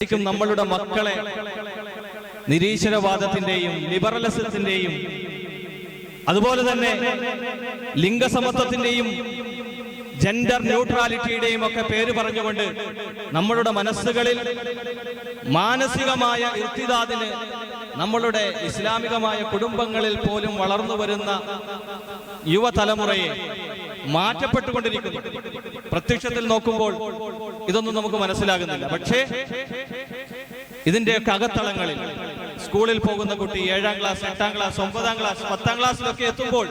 ശരിക്കും നമ്മളുടെ മക്കളെ നിരീശ്വരവാദത്തിന്റെയും ലിബറലിസത്തിന്റെയും അതുപോലെ തന്നെ ലിംഗസമത്വത്തിന്റെയും ജെൻഡർ ന്യൂട്രാലിറ്റിയുടെയും ഒക്കെ പേര് പറഞ്ഞുകൊണ്ട് നമ്മളുടെ മനസ്സുകളിൽ മാനസികമായ ഇർത്തിദാദിന് നമ്മളുടെ ഇസ്ലാമികമായ കുടുംബങ്ങളിൽ പോലും വളർന്നു വരുന്ന യുവതലമുറയെ മാറ്റപ്പെട്ടുകൊണ്ടിരിക്കുന്നു. പ്രത്യക്ഷത്തിൽ നോക്കുമ്പോൾ ഇതൊന്നും നമുക്ക് മനസ്സിലാകുന്നില്ല. പക്ഷേ ഇതിന്റെയൊക്കെ അകത്തളങ്ങളിൽ സ്കൂളിൽ പോകുന്ന കുട്ടി ഏഴാം ക്ലാസ് എട്ടാം ക്ലാസ് ഒമ്പതാം ക്ലാസ് പത്താം ക്ലാസ്സിലൊക്കെ എത്തുമ്പോൾ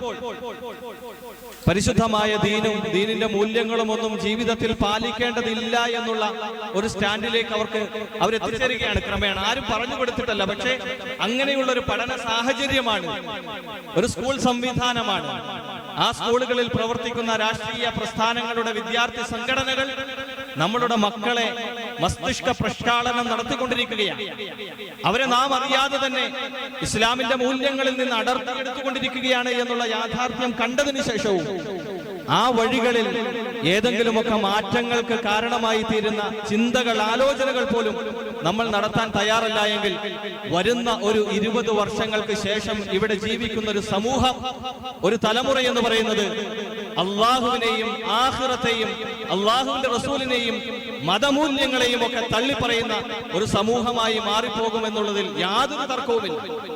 പരിശുദ്ധമായ ദീനും ദീനിന്റെ മൂല്യങ്ങളും ഒന്നും ജീവിതത്തിൽ പാലിക്കേണ്ടതില്ല എന്നുള്ള ഒരു സ്റ്റാൻഡിലേക്ക് അവർക്ക് അവരെത്തിച്ചേരുകയാണ് ക്രമേണ. ആരും പറഞ്ഞു കൊടുത്തിട്ടല്ല. പക്ഷേ അങ്ങനെയുള്ള ഒരു പഠന സാഹചര്യമാണ് ഒരു സ്കൂൾ സംവിധാനമാണ് ആ സ്കൂളുകളിൽ പ്രവർത്തിക്കുന്ന രാഷ്ട്രീയ പ്രസ്ഥാനങ്ങളുടെ വിദ്യാർത്ഥി സംഘടനകൾ നമ്മളുടെ മക്കളെ മസ്തിഷ്ക പ്രക്ഷാളനം നടത്തിക്കൊണ്ടിരിക്കുകയാണ്. അവരെ നാം അറിയാതെ തന്നെ ഇസ്ലാമിന്റെ മൂല്യങ്ങളിൽ നിന്ന് അടർത്തിയെടുത്തുകൊണ്ടിരിക്കുകയാണ് എന്നുള്ള യാഥാർത്ഥ്യം കണ്ടതിന് ശേഷവും ആ വഴികളിൽ ഏതെങ്കിലുമൊക്കെ മാറ്റങ്ങൾക്ക് കാരണമായി തീരുന്ന ചിന്തകൾ ആലോചനകൾ പോലും നമ്മൾ നടത്താൻ തയ്യാറല്ല എങ്കിൽ വരുന്ന ഒരു ഇരുപത് വർഷങ്ങൾക്ക് ശേഷം ഇവിടെ ജീവിക്കുന്ന ഒരു സമൂഹം ഒരു തലമുറ എന്ന് പറയുന്നത് അള്ളാഹുവിനെയും ആഹ്റത്തെയും അള്ളാഹുവിന്റെ റസൂലിനെയും മതമൂല്യങ്ങളെയും ഒക്കെ തള്ളിപ്പറയുന്ന ഒരു സമൂഹമായി മാറിപ്പോകുമെന്നുള്ളതിൽ യാതൊരു തർക്കവുമില്ല.